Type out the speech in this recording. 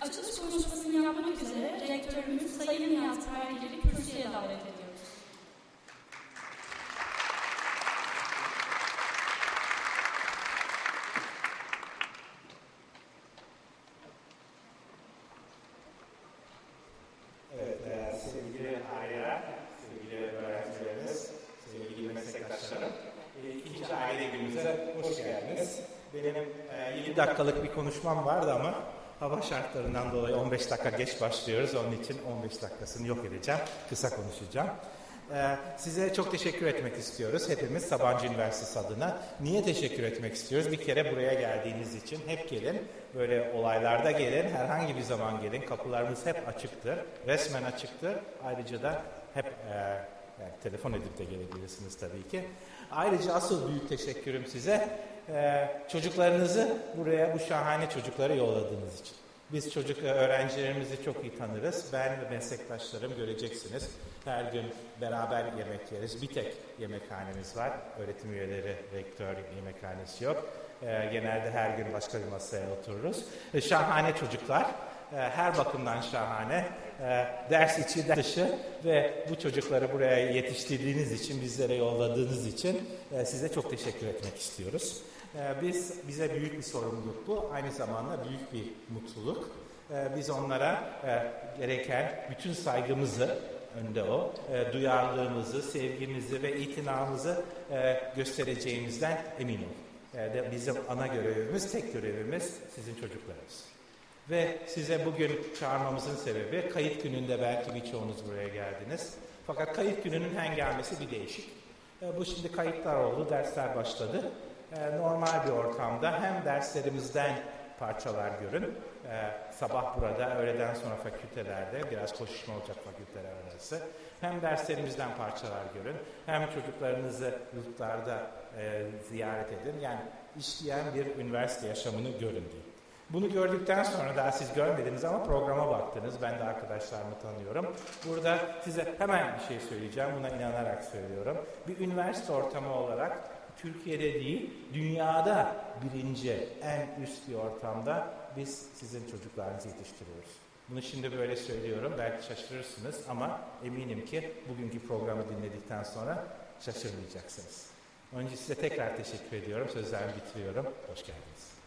Açılış konuşmasını yapmak üzere rektörümüz Sayın Nihat Pergil'i kürsüye davet ediyoruz. Evet, e, sevgili aileler, sevgili öğrencilerimiz, sevgili meslektaşlarım, e, ikinci aile günümüze hoş geldiniz. Benim e, 7 dakikalık bir konuşmam vardı ama hava şartlarından dolayı 15 dakika geç başlıyoruz. Onun için 15 dakikasını yok edeceğim. Kısa konuşacağım. Ee, size çok teşekkür etmek istiyoruz hepimiz Sabancı Üniversitesi adına. Niye teşekkür etmek istiyoruz? Bir kere buraya geldiğiniz için hep gelin. Böyle olaylarda gelin, herhangi bir zaman gelin. Kapılarımız hep açıktır, resmen açıktır. Ayrıca da hep e, yani telefon edip de gelebilirsiniz tabii ki. Ayrıca asıl büyük teşekkürüm size e, çocuklarınızı buraya bu şahane çocukları yolladığınız için. Biz çocuk e, öğrencilerimizi çok iyi tanırız. Ben ve meslektaşlarım göreceksiniz. Her gün beraber yemek yeriz. Bir tek yemekhanemiz var. Öğretim üyeleri, rektör yemekhanesi yok. E, genelde her gün başka bir masaya otururuz. Şahane çocuklar. E, her bakımdan şahane. E, ders içi, ders dışı ve bu çocukları buraya yetiştirdiğiniz için, bizlere yolladığınız için e, size çok teşekkür etmek istiyoruz. E, biz bize büyük bir sorumluluk bu. Aynı zamanda büyük bir mutluluk. Biz onlara e, gereken bütün saygımızı önde o, e, duyarlılığımızı, sevgimizi ve itinamızı göstereceğimizden emin olun. Bizim ana görevimiz, tek görevimiz sizin çocuklarınız. Ve size bugün çağırmamızın sebebi kayıt gününde belki birçoğunuz buraya geldiniz. Fakat kayıt gününün hengamesi bir değişik. E, bu şimdi kayıtlar oldu, dersler başladı. E, normal bir ortamda hem derslerimizden parçalar görün. E, sabah burada, öğleden sonra fakültelerde biraz koşuşma olacak fakülteler arası. Hem derslerimizden parçalar görün, hem çocuklarınızı yurtlarda e, ziyaret edin. Yani işleyen bir üniversite yaşamını görün diye. Bunu gördükten sonra daha siz görmediniz ama programa baktınız. Ben de arkadaşlarımı tanıyorum. Burada size hemen bir şey söyleyeceğim. Buna inanarak söylüyorum. Bir üniversite ortamı olarak Türkiye'de değil, dünyada birinci, en üst bir ortamda biz sizin çocuklarınızı yetiştiriyoruz. Bunu şimdi böyle söylüyorum. Belki şaşırırsınız ama eminim ki bugünkü programı dinledikten sonra şaşırmayacaksınız. Önce size tekrar teşekkür ediyorum. Sözlerimi bitiriyorum. Hoş geldiniz.